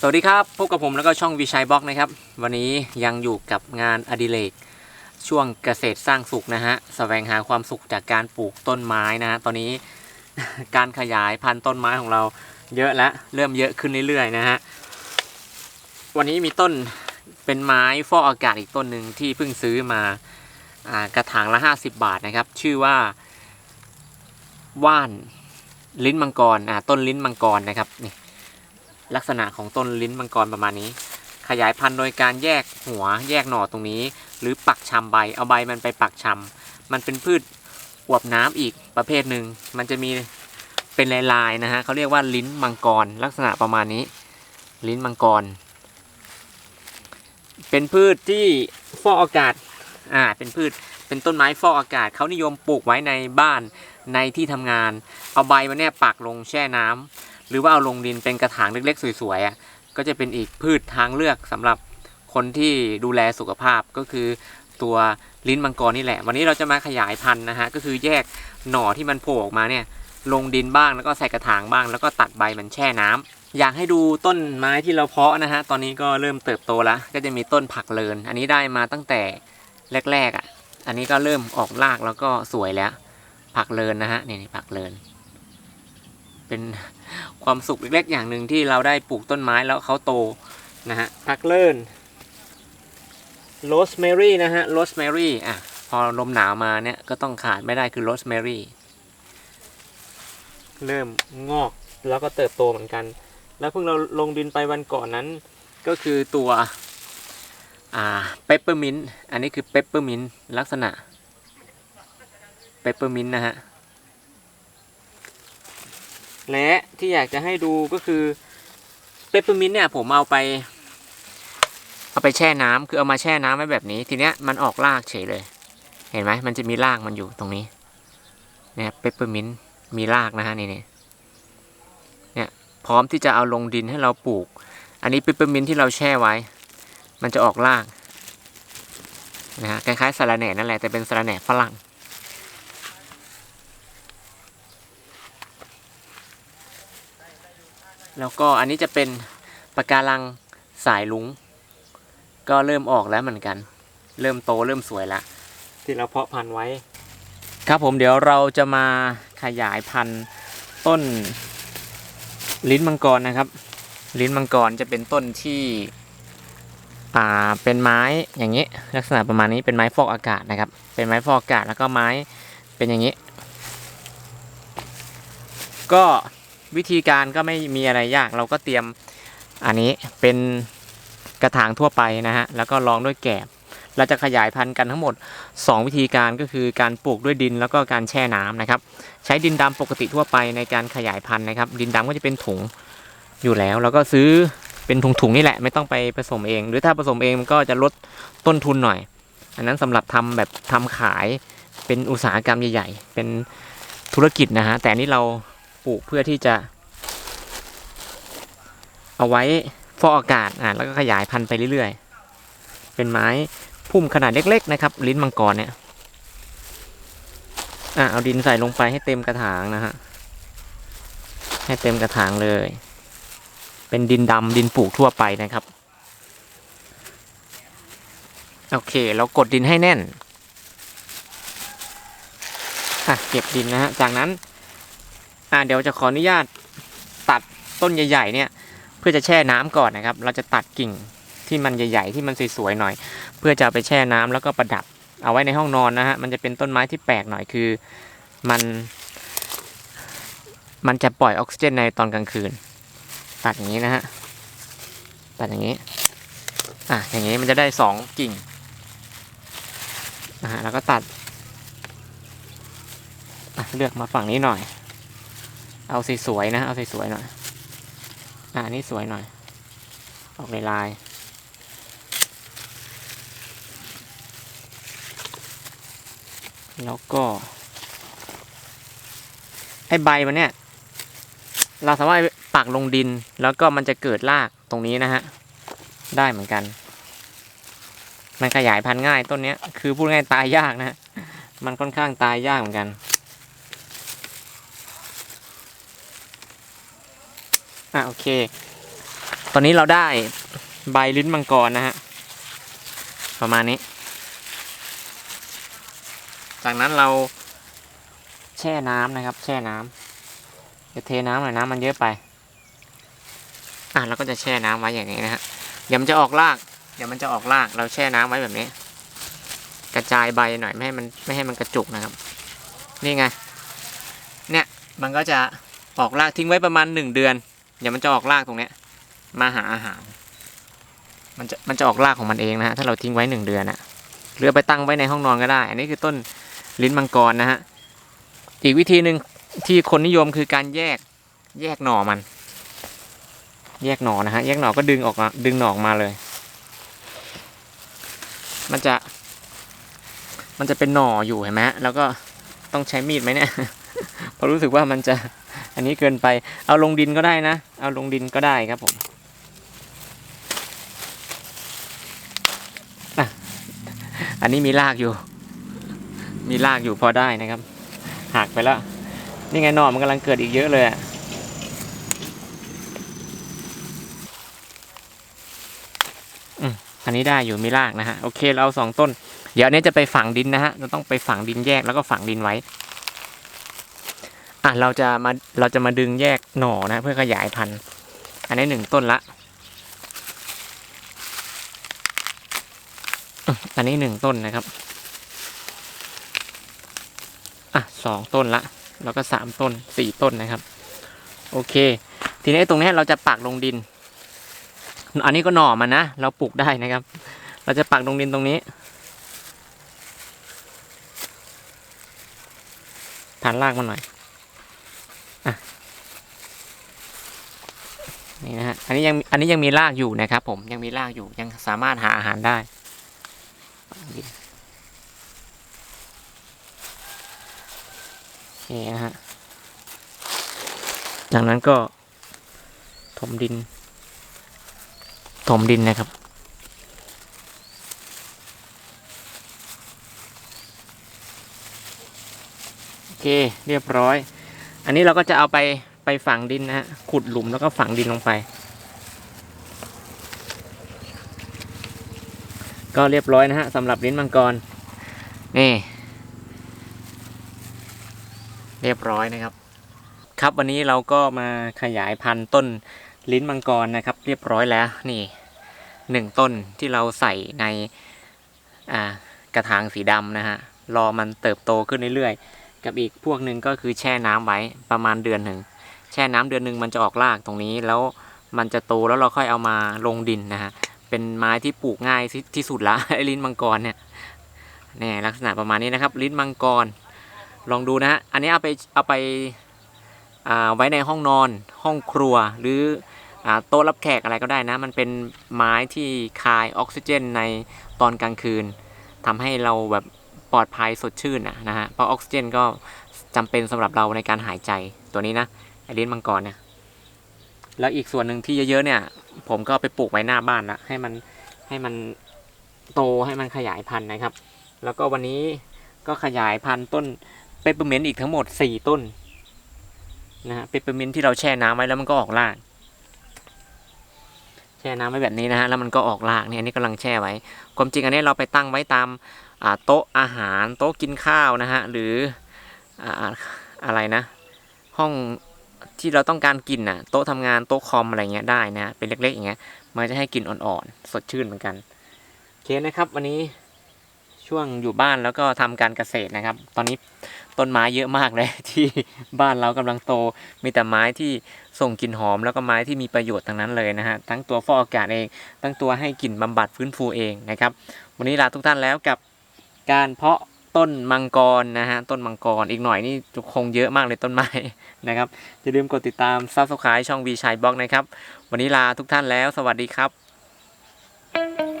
สวัสดีครับ พบกับผมแล้วก็ช่องวิชัยบล็อกนะครับ วันนี้ยังอยู่กับงานอดิเรกช่วงเกษตรสร้างสุขนะฮะแสวงหาความสุขจากการปลูกต้นไม้นะฮะตอนนี้ การขยายพันธุ์ต้นไม้ของเราเยอะแล้วเริ่มเยอะขึ้นเรื่อยๆนะฮะวันนี้มีต้นเป็นไม้ฟอกอากาศอีกต้นหนึ่งที่เพิ่งซื้อมาอากระถางละ 50 บาทนะครับ ชื่อว่าว่านลิ้นมังกรอ่าต้นลิ้นมังกรนะครับนี่ ลักษณะของต้นลิ้นมังกรประมาณนี้ ขยายพันธุ์โดยการแยกหัวแยกหน่อตรงนี้ หรือปักชำใบเอาใบมันไปปักชำมันเป็นพืชอวบน้ำอีกประเภทหนึ่งมันจะมีเป็นลายๆนะฮะเขาเรียกว่าลิ้นมังกร ลักษณะประมาณนี้ ลิ้นมังกร เป็นพืชที่ฟอกอากาศอ่าเป็นพืชเป็นต้นไม้ฟอกอากาศเขานิยมปลูกไว้ในบ้านในที่ทำงาน เอาใบมันเนี่ยปักลงแช่น้ำ หรือว่าเอาลงดินเป็นกระถางเล็กๆ สวยๆอะก็จะเป็นอีกพืชทางเลือกสำหรับคนที่ดูแลสุขภาพก็คือตัวลิ้นมังกรนี่แหละ วันนี้เราจะมาขยายพันธุ์นะฮะก็คือแยกหน่อที่มันโผล่ออกมาเนี่ยลงดินบ้างแล้วก็ใส่กระถางบ้าง แล้วก็ตัดใบมันแช่น้ำอยากให้ดูต้นไม้ที่เราเพาะนะฮะตอนนี้ก็เริ่มเติบโตแล้วก็จะมีต้นผักเลิน อันนี้ได้มาตั้งแต่แรกๆอะอันนี้ก็เริ่มออกรากแล้วก็สวยแล้ว ผักเลินนะฮะนี่นี่ผักเลิน เป็น ความสุขเล็กๆอย่างหนึ่งที่เราได้ปลูกต้นไม้แล้วเขาโตนะฮะผักเลินโรสแมรี่นะฮะโรสแมรี่อะพอลมหนาวมาเนี่ยก็ต้องขาดไม่ได้คือโรสแมรี่เริ่มงอกแล้วก็เติบโตเหมือนกัน แล้วเพิ่งเราลงดินไปวันก่อนนั้น ก็คือตัวอ่าเปปเปอร์มินต์อันนี้คือเปปเปอร์มินต์ลักษณะเปปเปอร์มินต์นะฮะ และที่อยากจะให้ดูก็คือเปปเปอร์มินต์เนี่ยผมเอาไป เอาไปแช่น้ำคือเอามาแช่น้ำไว้แบบนี้ ทีเนี้ยมันออกรากเฉยเลย เห็นไหมมันจะมีรากมันอยู่ตรงนี้เนี่ยเปปเปอร์มินต์มีรากนะฮะนี่นี่เนี่ยพร้อมที่จะเอาลงดินให้เราปลูก อันนี้เปปเปอร์มินต์ที่เราแช่ไว้ มันจะออกรากนะฮะคล้ายๆสาระแหน่นั่นแหละแต่เป็นสาระแหน่ฝรั่ง แล้วก็อันนี้จะเป็นปะการังสายลุง ก็เริ่มออกแล้วเหมือนกัน เริ่มโตเริ่มสวยแล้วที่เราเพาะพันธุ์ไว้ ครับผมเดี๋ยวเราจะมาขยายพันธุ์ต้นลิ้นมังกรนะครับ ลิ้นมังกรจะเป็นต้นที่อ่าเป็นไม้อย่างนี้ ลักษณะประมาณนี้เป็นไม้ฟอกอากาศนะครับ เป็นไม้ฟอกอากาศแล้วก็ไม้เป็นอย่างนี้ ก็ วิธีการก็ไม่มีอะไรยาก เราก็เตรียมอันนี้เป็นกระถางทั่วไปนะฮะ แล้วก็รองด้วยแกบเราจะขยายพันธุ์กันทั้งหมด 2 วิธีการก็คือการปลูกด้วยดินแล้วก็การแช่น้ำนะครับ ใช้ดินดำปกติทั่วไปในการขยายพันธุ์นะครับ ดินดำก็จะเป็นถุงอยู่แล้ว แล้วก็ซื้อเป็นถุงๆนี่แหละ ไม่ต้องไปผสมเอง หรือถ้าผสมเองมันก็จะลดต้นทุนหน่อย อันนั้นสำหรับทำแบบทำขายเป็นอุตสาหกรรมใหญ่ ๆ เป็นธุรกิจนะฮะแต่นี้เรา ลูกเพื่อที่จะ เอาไว้ฟอกอากาศอ่าแล้วก็ขยายพันธุ์ไปเรื่อยๆ เป็นไม้พุ่มขนาดเล็กๆนะครับ ลิ้นมังกรเนี่ยอะเอาดินใส่ลงไปให้เต็มกระถางนะฮะให้เต็มกระถางเลย เป็นดินดำดินปลูกทั่วไปนะครับ โอเค เรากดดินให้แน่นอะเก็บดินนะฮะจากนั้น อ่าเดี๋ยวจะขออนุญาตตัดต้นใหญ่ๆเนี่ย เพื่อจะแช่น้ำก่อนนะครับ เราจะตัดกิ่งที่มันใหญ่ๆที่มันสวยๆหน่อย เพื่อจะไปแช่น้ำแล้วก็ประดับ เอาไว้ในห้องนอนนะฮะมันจะเป็นต้นไม้ที่แปลกหน่อยคือมัน มันจะปล่อยออกซิเจนในตอนกลางคืน ตัดอย่างนี้นะฮะตัดอย่างนี้อะอย่างนี้มันจะได้สองกิ่งนะฮะแล้วก็ตัดเลือกมาฝั่งนี้หน่อย เอาสวยๆนะ เอาสวยๆหน่อย อ่านี่สวยหน่อย ออกในลายแล้วก็ ไอ้ใบมันเนี่ย เราสามารถปักลงดินแล้วก็มันจะเกิดรากตรงนี้นะฮะ ได้เหมือนกัน มันขยายพันธุ์ง่ายต้นนี้คือพูดง่ายตายยากนะ มันค่อนข้างตายยากเหมือนกัน อะโอเค ตอนนี้เราได้ใบลิ้นมังกรนะฮะ ประมาณนี้ จากนั้นเราแช่น้ำนะครับ แช่น้ำจะเทน้ำหน่อยน้ำมันเยอะไป อะเราก็จะแช่น้ำไว้อย่างนี้นะฮะเดี๋ยวมันจะออกราก เดี๋ยวมันจะออกราก เราแช่น้ำไว้แบบนี้ กระจายใบหน่อยไม่ให้มันไม่ให้มันกระจุกนะครับ นี่ไง เนี่ยมันก็จะออกรากทิ้งไว้ประมาณหนึ่งเดือน เดี๋ยวมันจะออกรากตรงเนี้ย มาหาอาหาร มันจะมันจะออกรากของมันเองนะฮะถ้าเราทิ้งไว้หนึ่งเดือนอะหรือไปตั้งไว้ในห้องนอนก็ได้ อันนี้คือต้นลิ้นมังกรนะฮะอีกวิธีหนึ่งที่คนนิยมคือการแยกแยกหน่อมัน แยกหน่อนะฮะแยกหน่อก็ดึงออกมาดึงหน่อออกมาเลย มันจะ มันจะเป็นหน่ออยู่เห็นไหมแล้วก็ต้องใช้มีดไหมเนี่ยเพราะรู้สึกว่ามันจะ อันนี้เกินไปเอาลงดินก็ได้นะ เอาลงดินก็ได้ครับผมอันนี้มีรากอยู่ มีรากอยู่พอได้นะครับ หักไปแล้ว นี่ไงหน่อมันกำลังเกิดอีกเยอะเลยอะอันนี้ได้อยู่มีรากนะฮะ โอเคเราเอาสองต้น เดี๋ยวนี้จะไปฝังดินนะฮะเราต้องไปฝังดินแยกแล้วก็ฝังดินไว้ อะเราจะมาเราจะมาดึงแยกหน่อนะ เพื่อขยายพันธุ์ อันนี้หนึ่งต้นละอันนี้หนึ่งต้นนะครับ อะสองต้นละ แล้วก็สามต้นสี่ต้นนะครับ โอเค ทีนี้ตรงนี้เราจะปักลงดิน อันนี้ก็หน่อมันนะ เราปลูกได้นะครับ เราจะปักลงดินตรงนี้ ฐานรากมันหน่อย อะ นี่นะฮะอันนี้ยังอันนี้ยังมีรากอยู่นะครับ ผมยังมีรากอยู่ยังสามารถหาอาหารได้นี่นะฮะจากนั้นก็ ถมดิน ถมดินนะครับโอเคเรียบร้อย อันนี้เราก็จะเอาไป ไปฝังดินนะฮะขุดหลุมแล้วก็ฝังดินลงไป ก็เรียบร้อยนะฮะสำหรับลิ้นมังกรนี่เรียบร้อยนะครับ ครับวันนี้เราก็มาขยายพันธุ์ต้นลิ้นมังกรนะครับ เรียบร้อยแล้วนี่หนึ่งต้นที่เราใส่ในกระถางสีดำนะฮะรอมันเติบโตขึ้นเรื่อยๆ กับอีกพวกหนึ่งก็คือแช่น้ำไว้ประมาณเดือนหนึ่ง ช่น้ำเดือนหนึ่งมันจะออกรากตรงนี้แล้วมันจะโตแล้วเราค่อยเอามาลงดินนะฮะเป็นไม้ที่ปลูกง่ายที่ที่สุดละไอ้ลิ้นมังกรเนี่ยเนี่ยลักษณะประมาณนี้นะครับ ลิ้นมังกร ลองดูนะฮะอันนี้เอาไปเอาไปาไว้ในห้องนอนห้องครัวหรืออโต๊ะรับแขกอะไรก็ได้นะ มันเป็นไม้ที่คายออกซิเจนในตอนกลางคืนทำให้เราแบบปลอดภัยสดชื่นนะฮะเพราะออกซิเจนก็จำเป็นสำหรับเราในการหายใจตัวนี้นะ ลิ้นมังกรเนี่ย แล้วอีกส่วนหนึ่งที่เยอะๆเนี่ย ผมก็ไปปลูกไว้หน้าบ้านละให้มันให้มันโตให้มันขยายพันธุ์นะครับ แล้วก็วันนี้ก็ขยายพันธุ์ต้นเปปเปอร์เมนต์อีกทั้งหมดสี่ต้นนะฮะเปปเปอร์เมนต์ที่เราแช่น้ำไว้แล้วมันก็ออกราก แช่น้ำไว้แบบนี้นะฮะแล้วมันก็ออกรากเนี่ยนนี้กำลังแช่ไว้ ความจริงอันนี้เราไปตั้งไว้ตามโต๊ะอาหารโต๊ะกินข้าวนะฮะหรือออะไรนะ ห้อง ที่เราต้องการกินน่ะ โต๊ะทำงานโต๊ะคอมอะไรเงี้ยได้นะฮะเป็นเล็กๆอย่างเงี้ยมันจะให้กินอ่อนๆ สดชื่นเหมือนกันโอเคนะครับ วันนี้ช่วงอยู่บ้านแล้วก็ทำการเกษตรนะครับ ตอนนี้ต้นไม้เยอะมากเลยที่บ้านเรากำลังโตมีแต่ไม้ที่ส่งกลิ่นหอม แล้วก็ไม้ที่มีประโยชน์ทั้งนั้นเลยนะฮะทั้งตัวฟอกอากาศเองทั้งตัวให้กลิ่นบำบัดฟื้นฟูเองนะครับ วันนี้ลาทุกท่านแล้วกับการเพาะ ต้นมังกรนะฮะต้นมังกรอีกหน่อยนี่คงเยอะมากเลยต้นไม้นะครับอย่าลืมกดติดตามซับสไครต์ช่องวีชัยบล็อกนะครับ วันนี้ลาทุกท่านแล้ว สวัสดีครับ